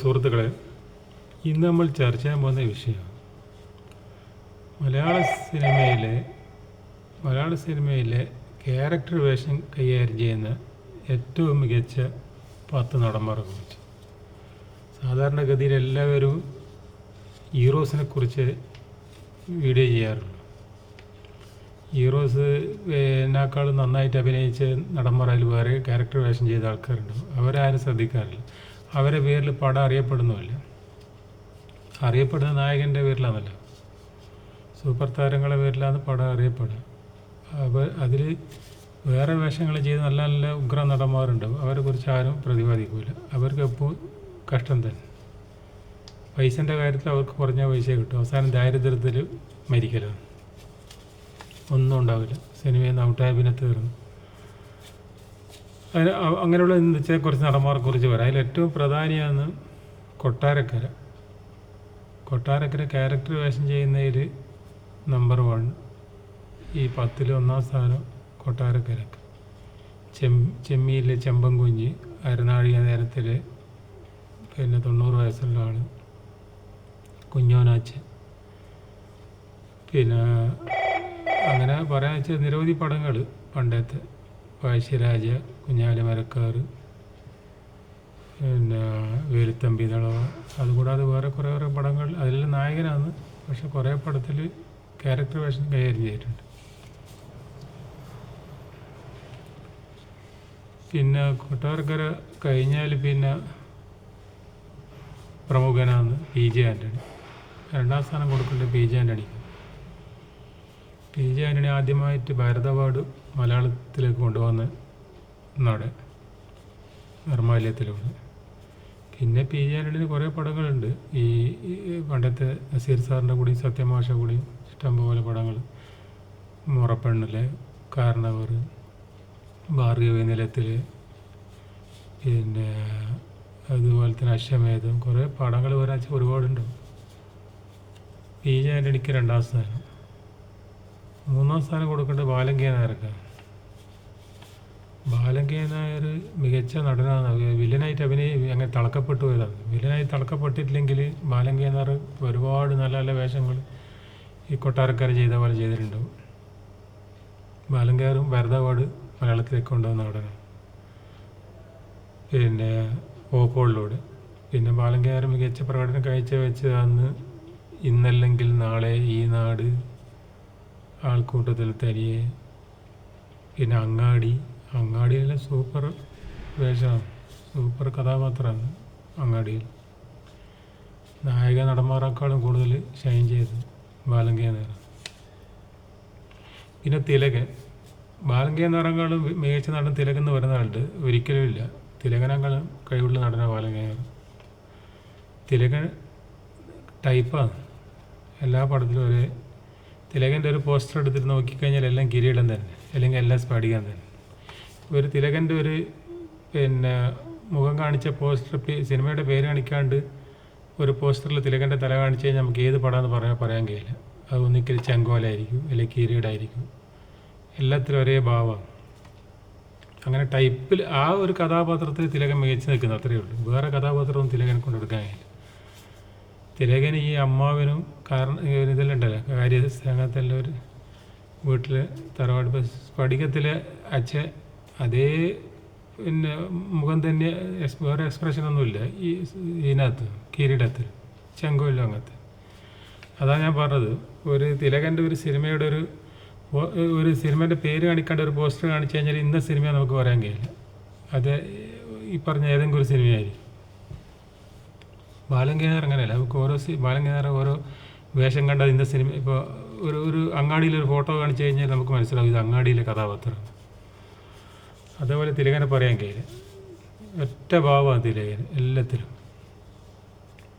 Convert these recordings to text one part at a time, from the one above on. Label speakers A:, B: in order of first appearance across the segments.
A: സുഹൃത്തുക്കളെ ഇന്ന് നമ്മൾ ചർച്ച ചെയ്യാൻ പോകുന്ന വിഷയം. മലയാള സിനിമയിലെ മലയാള സിനിമയിലെ ക്യാരക്ടർ വേഷം കൈകാര്യം ചെയ്യുന്ന ഏറ്റവും മികച്ച പത്ത് നടന്മാരെ കുറിച്ച്. സാധാരണഗതിയിൽ എല്ലാവരും ഹീറോസിനെ കുറിച്ച് വീഡിയോ ചെയ്യാറുള്ളൂ. ഹീറോസ് എന്നെക്കാളും നന്നായിട്ട് അഭിനയിച്ച് നടന്മാർ അതിൽ വേറെ ക്യാരക്ടർ വേഷം ചെയ്ത ആൾക്കാരുണ്ട്. അവരാരും ശ്രദ്ധിക്കാറില്ല. അവരെ പേരിൽ പടം അറിയപ്പെടുന്നുമില്ല. അറിയപ്പെടുന്ന നായകന്റെ പേരിലാണല്ലോ. സൂപ്പർ താരങ്ങളുടെ പേരിലാണ് പടം അറിയപ്പെടുക. അപ്പോൾ അതിൽ വേറെ വേഷങ്ങൾ ചെയ്ത് നല്ല നല്ല ഉഗ്ര നടന്മാരുണ്ടാവും അവരെ കുറിച്ച് ആരും പ്രതിപാദിക്കില്ല അവർക്ക് എപ്പോഴും കഷ്ടം തന്നെ. പൈസന്റെ കാര്യത്തിൽ അവർക്ക് കുറഞ്ഞ പൈസ കിട്ടും. അവസാനം ദാരിദ്ര്യത്തിൽ മരിക്കലാണ്. ഒന്നും ഉണ്ടാവില്ല. സിനിമയിൽ നിന്ന് ഔട്ടായ പിന്നെ തീർന്നു. അതിന് അങ്ങനെയുള്ള വെച്ചാൽ കുറച്ച് നടന്മാരെ കുറിച്ച് പറയാം. അതിൽ ഏറ്റവും പ്രധാനിയാണ് കൊട്ടാരക്കര. കൊട്ടാരക്കര ക്യാരക്ടർ വേഷം ചെയ്യുന്നതിൽ നമ്പർ വൺ ഈ പത്തിൽ ഒന്നാം സ്ഥാനം കൊട്ടാരക്കര ചെം ചെമ്മീയിലെ ചെമ്പൻ കുഞ്ഞ് അരനാഴിക നേരത്തിൽ പിന്നെ തൊണ്ണൂറ് വയസ്സുള്ള ആൾ കുഞ്ഞോനാച്ചൻ. പിന്നെ അങ്ങനെ പറയാന്ന് വെച്ചാൽ നിരവധി പടങ്ങൾ പണ്ടത്തെ. പഴശ്ശിരാജ കുഞ്ഞാലി മരക്കാർ പിന്നെ വേലുത്തമ്പി തളവ അതുകൂടാതെ വേറെ കുറേ കുറേ പടങ്ങൾ. അതിൽ നായകനാണ്. പക്ഷെ കുറേ പടത്തിൽ ക്യാരക്ടർ വേഷം കൈകാര്യം ചെയ്തിട്ടുണ്ട്. പിന്നെ കൊട്ടാരക്കര കഴിഞ്ഞാൽ പിന്നെ പ്രമുഖനാണ് പി ജെ ആന്റണി. രണ്ടാം സ്ഥാനം കൊടുക്കേണ്ടത് പി ജെ ആന്റണിക്ക്. പി ജെ ആന്റണി ആദ്യമായിട്ട് ഭാരത അവാർഡ് മലയാളത്തിലേക്ക് കൊണ്ടുവന്ന നാട് നിർമ്മാല്യത്തിലൂടെ പിന്നെ പി ജെ ആന്റണിന് കുറേ പടങ്ങളുണ്ട്. ഈ പണ്ടത്തെ നസീർ സാറിന്റെ കൂടി സത്യമാഷ കൂടി ഇഷ്ടംപോലെ പടങ്ങൾ. മുറപ്പെണ്ണിലെ കാരണവർ ഭാർഗവ നിലത്തിൽ പിന്നെ അതുപോലെ തന്നെ അശ്വമേധം കുറേ പടങ്ങൾ ഒരാഴ്ച ഒരുപാടുണ്ട്. പി ജെ ആന്റണിക്ക് രണ്ടാം സ്ഥാനം. മൂന്നാം സ്ഥാനം കൊടുക്കേണ്ടത് ബാലങ്കേ നായർക്കാണ്. ബാലങ്കേ നായർ മികച്ച നടനാണ്. വില്ലനായിട്ട് അഭിനയ അങ്ങനെ തളക്കപ്പെട്ടു പോയതാണ്. വില്ലനായി തളക്കപ്പെട്ടിട്ടില്ലെങ്കിൽ ബാലങ്കേ നായർ ഒരുപാട് നല്ല നല്ല വേഷങ്ങൾ ഈ കൊട്ടാരക്കാർ ചെയ്ത പോലെ ചെയ്തിട്ടുണ്ടാവും ബാലങ്കേറും ഭരത അവാർഡ് മലയാളത്തിലേക്ക് കൊണ്ടുവന്ന നടനാണ്. പിന്നെ ഓപ്പോളിലൂടെ പിന്നെ ബാലങ്കേർ മികച്ച പ്രകടനം കാഴ്ചവെച്ച് അന്ന് ഇന്നല്ലെങ്കിൽ നാളെ ഈ നാട് ആൾക്കൂട്ടത്തിൽ തനിയെ പിന്നെ അങ്ങാടി അങ്ങാടിയിലെ സൂപ്പർ വേഷമാണ് സൂപ്പർ കഥാപാത്രമാണ് അങ്ങാടിയിൽ. നായക നടന്മാരെക്കാളും കൂടുതൽ ഷൈൻ ചെയ്ത് ബാലങ്കേ നേരം. പിന്നെ തിലകൻ. ബാലങ്കേ നേരങ്കാളും മികച്ച നടൻ തിലകൻ എന്ന് പറയുന്ന ആളുണ്ട്. ഒരിക്കലും ഇല്ല. തിലകനേക്കാളും കഴിവുള്ള നടനാണ് ബാലങ്കേ നേരം തിലകൻ ടൈപ്പാണ്. എല്ലാ പടത്തിലും ഒരേ തിലകന്റെ ഒരു പോസ്റ്റർ എടുത്തിട്ട് നോക്കിക്കഴിഞ്ഞാൽ എല്ലാം കിരീടം തന്നെ. അല്ലെങ്കിൽ എല്ലാം സ്ഫടികം തന്നെ. ഒരു തിലകന്റെ ഒരു പിന്നെ മുഖം കാണിച്ച പോസ്റ്റർ സിനിമയുടെ പേര് കാണിക്കാണ്ട് ഒരു പോസ്റ്ററിൽ തിലകന്റെ തല കാണിച്ച് കഴിഞ്ഞാൽ നമുക്ക് ഏത് പടമെന്ന് പറയാൻ പറയാൻ കഴിയില്ല. അത് ഒന്നിക്കൽ ചെങ്കോലായിരിക്കും അല്ലെങ്കിൽ കീരീടായിരിക്കും. എല്ലാത്തിലും ഒരേ ഭാവമാണ് അങ്ങനെ ടൈപ്പിൽ ആ ഒരു കഥാപാത്രത്തിൽ തിലകൻ മികച്ച് നിൽക്കുന്നു അത്രയേ ഉള്ളൂ. വേറെ കഥാപാത്രമൊന്നും തിലകനെ കൊണ്ടെടുക്കാൻ കഴിയില്ല. തിലകൻ ഈ അമ്മാവിനും കാരണം ഇതെല്ലാം ഉണ്ടല്ലോ കാര്യ അങ്ങനത്തെ ഒരു വീട്ടിൽ തറവാട് ഇപ്പം സ്ഫടികത്തിലെ അച്ഛൻ അതേ പിന്നെ മുഖം തന്നെ വേറെ എക്സ്പ്രഷനൊന്നുമില്ല ഈ ഇതിനകത്ത് കിരീടത്തിൽ ചെങ്കോലും അങ്ങനത്തെ അതാണ് ഞാൻ പറഞ്ഞത്. ഒരു തിലകന്റെ ഒരു സിനിമയുടെ ഒരു ഒരു സിനിമേന്റെ പേര് കാണിക്കാണ്ട് ഒരു പോസ്റ്റർ കാണിച്ചു കഴിഞ്ഞാൽ ഇന്ന സിനിമ നമുക്ക് പറയാൻ കഴിയില്ല. അത് ഈ പറഞ്ഞ ഏതെങ്കിലും ഒരു സിനിമയായിരിക്കും. ബാലങ്കേനർ അങ്ങനെയല്ല. നമുക്ക് ഓരോ സി ബാലങ്കേനർ ഓരോ വേഷം കണ്ട ഇന്ന സിനിമ ഇപ്പോൾ ഒരു ഒരു അങ്ങാടിയിലൊരു ഫോട്ടോ കാണിച്ചു കഴിഞ്ഞാൽ നമുക്ക് മനസ്സിലാവും ഇത് അങ്ങാടിയിലെ കഥാപാത്രം അതേപോലെ തിലകനെ പറയാൻ കഴിയില്ല ഒറ്റ ഭാവമാണ് തിലകൻ എല്ലാത്തിലും.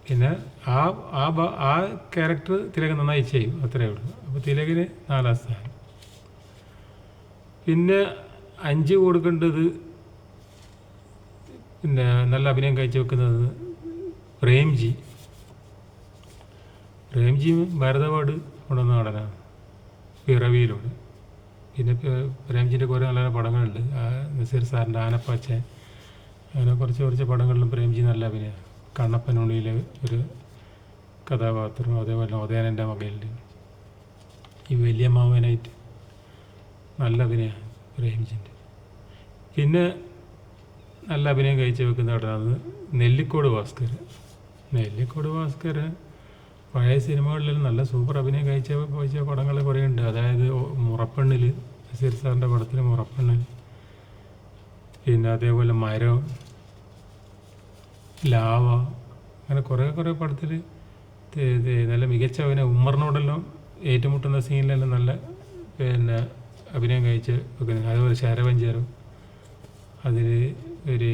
A: പിന്നെ ആ ആ ആ ക്യാരക്ടർ തിലകൻ നന്നായി ചെയ്യും അത്രയേ ഉള്ളൂ. അപ്പോൾ തിലകന് നാലാം സ്ഥാനം. പിന്നെ അഞ്ച് കൊടുക്കേണ്ടത് പിന്നെ നല്ല അഭിനയം കാഴ്ച വെക്കുന്നത് പ്രേംജി. പ്രേംജി ഭരതവാട് കൊണ്ടുവന്ന നടനാണ്. പിറവിയിലൂടെ. പിന്നെ പ്രേംജിന്റെ കുറേ നല്ല നല്ല പടങ്ങളുണ്ട്. നസീർ സാറിന്റെ ആനപ്പാച്ച അങ്ങനെ കുറച്ച് കുറച്ച് പടങ്ങളിലും പ്രേംജി നല്ല അഭിനയം കണ്ണപ്പനുള്ളിയിലെ ഒരു കഥാപാത്രം അതേപോലെ ഉദയനന്റെ മകയിലുണ്ട്. ഈ വലിയ മാവനായിട്ട് നല്ല അഭിനയമാണ് പ്രേംജിന്റെ. പിന്നെ നല്ല അഭിനയം കഴിച്ച് വെക്കുന്ന നടനാണ് നെല്ലിക്കോട് ഭാസ്കർ നെല്ലിക്കോട് ഭാസ്കർ പഴയ സിനിമകളിൽ നല്ല സൂപ്പർ അഭിനയം കഴിച്ച കഴിച്ച പടങ്ങൾ കുറേ ഉണ്ട് അതായത് മുറപ്പെണ്ണിൽ നസീർ സാറിന്റെ പടത്തിൽ മുറപ്പെണ്ണിൽ പിന്നെ അതേപോലെ മരം ലാവ അങ്ങനെ കുറേ കുറേ പടത്തിൽ നല്ല മികച്ച അഭിനയം. ഉമ്മറിനോടെല്ലാം ഏറ്റുമുട്ടുന്ന സീനിലെല്ലാം നല്ല പിന്നെ അഭിനയം കഴിച്ച് വെക്കുന്നത് അതുപോലെ ശരവഞ്ചാരം. അതിൽ ഒരു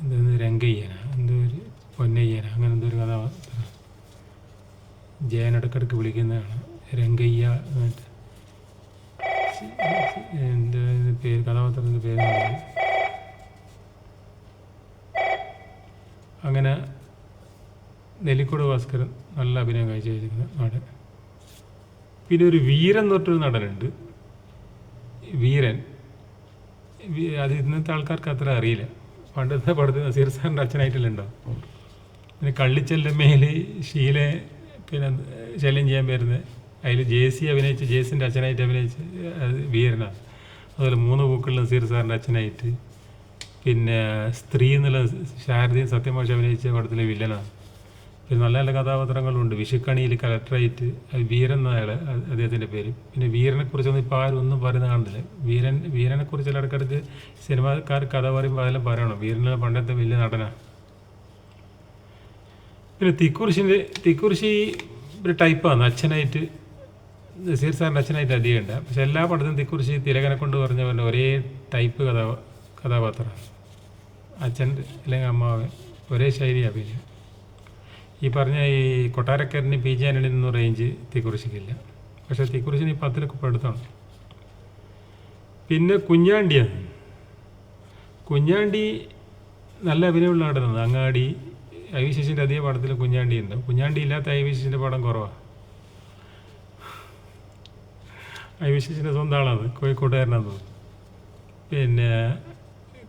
A: എന്തെന്ന് രംഗയ്യന എന്തോ ഒരു പൊന്നയ്യന അങ്ങനെ എന്തോ ഒരു കഥാപാത്രം. ജയൻ ഇടക്കിടക്ക് വിളിക്കുന്നതാണ്. രംഗയ്യ എന്റെ പേര്? കഥാപാത്രത്തിന്റെ പേര് അങ്ങനെ നെല്ലിക്കോട് ഭാസ്കരൻ നല്ല അഭിനയം കാഴ്ച വെച്ചിരിക്കുന്ന നടൻ പിന്നെ ഒരു വീരൻ തൊട്ടൊരു നടനുണ്ട്. വീരൻ. അത് ഇന്നത്തെ ആൾക്കാർക്ക് അത്ര അറിയില്ല. പണ്ടത്തെ പടത്തിൽ നസീർ സാറിന്റെ അച്ഛനായിട്ടില്ലുണ്ടോ പിന്നെ കള്ളിച്ചെല്ലമ്മയിൽ ഷീലെ പിന്നെ ശല്യം ചെയ്യാൻ വരുന്നത്. അതിൽ ജേസി അഭിനയിച്ച് ജേസിന്റെ അച്ഛനായിട്ട് അഭിനയിച്ച് വീരനാണ് അതുപോലെ മൂന്ന് പൂക്കളിലും നസീർ സാറിന്റെ അച്ഛനായിട്ട്. പിന്നെ സ്ത്രീ എന്നുള്ള ശാരദയും സത്യമാഷ അഭിനയിച്ച പടത്തിലെ വില്ലനാണ് പിന്നെ നല്ല നല്ല കഥാപാത്രങ്ങളുണ്ട്. വിഷുക്കണിയിൽ കലക്ടറായിട്ട് വീരൻ എന്നയാൾ അദ്ദേഹത്തിന്റെ പേര്. പിന്നെ വീരനെ കുറിച്ചൊന്നും ഇപ്പോൾ ആരും ഒന്നും പറയുന്ന കാണുന്നില്ല. വീരൻ വീരനെക്കുറിച്ച് ഇടയ്ക്കിടയ്ക്ക് സിനിമാക്കാർ കഥ പറയുമ്പോൾ അതെല്ലാം പറയണം. വീരനെ പണ്ടത്തെ വലിയ നടനാണ് പിന്നെ തിക്കുറിശിന്റെ തിക്കുറിശി ഒരു ടൈപ്പാണ് അച്ഛനായിട്ട് നസീർ സാറിന്റെ അച്ഛനായിട്ട് അധികം ഉണ്ട് പക്ഷെ എല്ലാ പടത്തും തിക്കുറിശി തിലകനെ കൊണ്ട് പറഞ്ഞ പോലെ ഒരേ ടൈപ്പ് കഥാ കഥാപാത്രമാണ് അച്ഛൻ അല്ലെങ്കിൽ അമ്മാവൻ ഒരേ ശൈലി അഭിനയം. ഈ പറഞ്ഞ ഈ കൊട്ടാരക്കാരന് പി ജി ആന്റണി എന്നും റേഞ്ച് തിക്കുറിശിക്കില്ല. പക്ഷെ തിക്കുറിശിന് ഈ പത്തിലൊക്കെ ഇപ്പോൾ എടുത്താണ് പിന്നെ കുഞ്ഞാണ്ടിയാണ് കുഞ്ഞാണ്ടി നല്ല അഭിനയമുള്ള നടനാണ്. അങ്ങാടി ഐ വി ശശിന്റെ അധിക പടത്തിൽ കുഞ്ഞാണ്ടി ഉണ്ട്. കുഞ്ഞാണ്ടി ഇല്ലാത്ത ഐ വി ശശിന്റെ പടം കുറവാണ് ഐ വി ശശിന്റെ സ്വന്തം ആളാണ്. കോഴിക്കോട്ടുകാരനാന്ന് പിന്നെ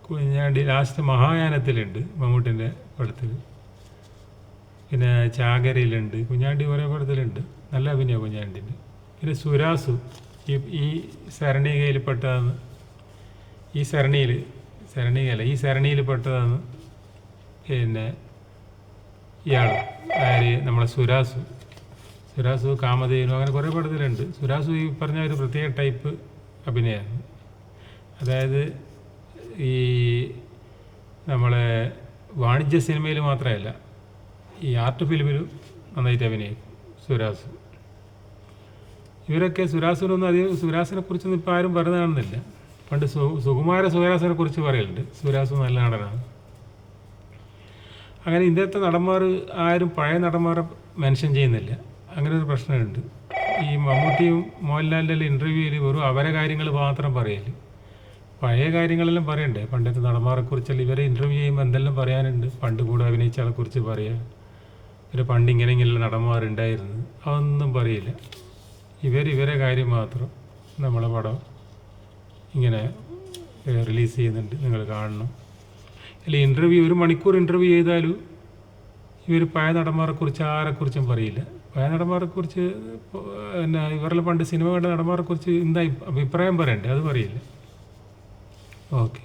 A: കുഞ്ഞാണ്ടി ലാസ്റ്റ് മഹായാനത്തിലുണ്ട് മമ്മൂട്ടിന്റെ പടത്തിൽ പിന്നെ ചാകരയിലുണ്ട്. കുഞ്ഞാണ്ടി കുറേ പടത്തിലുണ്ട്. നല്ല അഭിനയം കുഞ്ഞാണ്ടിന്റെ പിന്നെ സുരാസു ഈ ഈ സരണികയിൽ പെട്ടതാണ് ഈ സരണിയിൽ സരണികയല്ല ഈ സരണിയിൽ പെട്ടതാണ് പിന്നെ ഇയാൾ ആര്? നമ്മളെ സുരാസു. സുരാസു കാമധേനു അങ്ങനെ കുറേ പടത്തിലുണ്ട്. സുരാസു ഈ പറഞ്ഞ ഒരു പ്രത്യേക ടൈപ്പ് അഭിനയമാണ് അതായത് ഈ നമ്മളെ വാണിജ്യ സിനിമയിൽ മാത്രമല്ല ഈ ആർട്ട് ഫിലിമിലും നന്നായിട്ട് അഭിനയിക്കും സുരാസു. ഇവരൊക്കെ സുരാസുരൊന്നും അധികം സുരാസിനെ കുറിച്ചൊന്നും ഇപ്പോൾ ആരും പറഞ്ഞു കാണുന്നില്ല പണ്ട് സുകുമാര സുരാസിനെ കുറിച്ച് പറയലുണ്ട്. സുരാസു നല്ല നടനാണ്. അങ്ങനെ ഇന്നത്തെ നടന്മാർ ആരും പഴയ നടന്മാരെ മെൻഷൻ ചെയ്യുന്നില്ല. അങ്ങനെ ഒരു പ്രശ്നമുണ്ട്. ഈ മമ്മൂട്ടിയും മോഹൻലാലിന്റെ ഇന്റർവ്യൂവിൽ വെറും അവരെ കാര്യങ്ങൾ മാത്രം പറയൽ. പഴയ കാര്യങ്ങളെല്ലാം പറയണ്ടേ? പണ്ടത്തെ നടന്മാരെ കുറിച്ചെല്ലാം ഇവരെ ഇന്റർവ്യൂ ചെയ്യുമ്പോൾ എന്തെല്ലാം പറയാനുണ്ട്? പണ്ട് കൂടെ അഭിനയിച്ച ആളെ കുറിച്ച് പറയാം. ഇവർ പണ്ട് ഇങ്ങനെ ഇങ്ങനെയുള്ള നടന്മാരുണ്ടായിരുന്നു. അതൊന്നും പറയില്ല. ഇവർ ഇവരെ കാര്യം മാത്രം നമ്മളെ പടം ഇങ്ങനെ റിലീസ് ചെയ്യുന്നുണ്ട്. നിങ്ങൾ കാണണം. അല്ല ഇന്റർവ്യൂ ഒരു മണിക്കൂർ ഇന്റർവ്യൂ ചെയ്താലും ഇവർ പഴയ നടന്മാരെക്കുറിച്ച് ആരെക്കുറിച്ചും പറയില്ല. പഴയ നടന്മാരെക്കുറിച്ച് പിന്നെ ഇവരുടെ പണ്ട് സിനിമ കണ്ട നടന്മാരെക്കുറിച്ച് എന്താ അഭിപ്രായം പറയണ്ടേ? അത് പറയില്ല. ഓക്കെ.